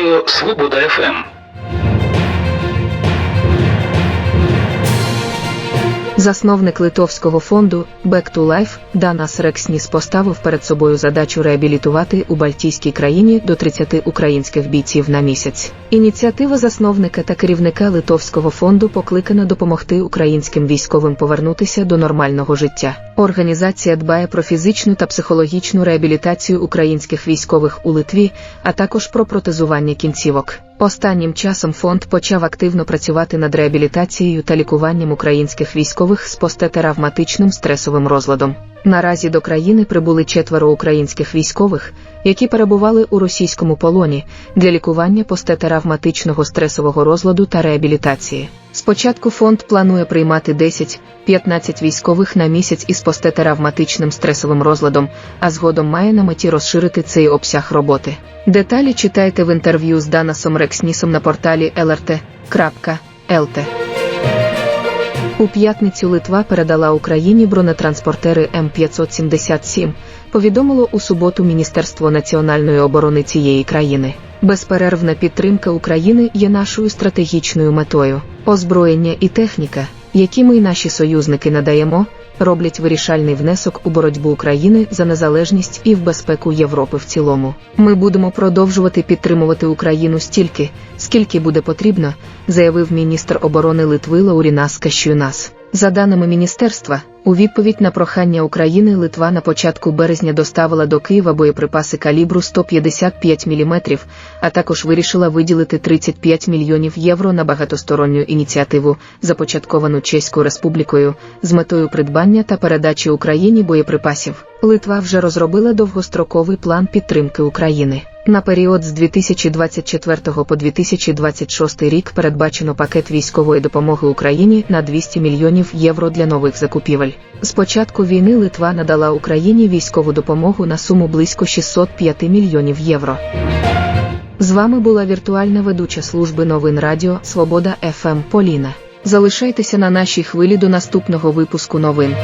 Радіо Свобода Ем. ФМ. Засновник литовського фонду Back to Life Данас Рексніс поставив перед собою задачу реабілітувати у Балтійській країні до 30 українських бійців на місяць. Ініціатива засновника та керівника литовського фонду покликана допомогти українським військовим повернутися до нормального життя. Організація дбає про фізичну та психологічну реабілітацію українських військових у Литві, а також про протезування кінцівок. Останнім часом фонд почав активно працювати над реабілітацією та лікуванням українських військових з посттравматичним стресовим розладом. Наразі до країни прибули четверо українських військових, які перебували у російському полоні для лікування посттравматичного стресового розладу та реабілітації. Спочатку фонд планує приймати 10-15 військових на місяць із посттравматичним стресовим розладом, а згодом має на меті розширити цей обсяг роботи. Деталі читайте в інтерв'ю з Данасом Рекснісом на порталі lrt.lt. У п'ятницю Литва передала Україні бронетранспортери М577, повідомило у суботу Міністерство національної оборони цієї країни. Безперервна підтримка України є нашою стратегічною метою. Озброєння і техніка, які ми й наші союзники надаємо, роблять вирішальний внесок у боротьбу України за незалежність і в безпеку Європи в цілому. Ми будемо продовжувати підтримувати Україну стільки, скільки буде потрібно, заявив міністр оборони Литви Лаурінас Кащуюнас. За даними міністерства, у відповідь на прохання України Литва на початку березня доставила до Києва боєприпаси калібру 155 мм, а також вирішила виділити 35 мільйонів євро на багатосторонню ініціативу, започатковану Чеською республікою, з метою придбання та передачі Україні боєприпасів. Литва вже розробила довгостроковий план підтримки України. На період з 2024 по 2026 рік передбачено пакет військової допомоги Україні на 200 мільйонів євро для нових закупівель. З початку війни Литва надала Україні військову допомогу на суму близько 605 мільйонів євро. З вами була віртуальна ведуча служби новин Радіо Свобода ФМ Поліна. Залишайтеся на нашій хвилі до наступного випуску новин.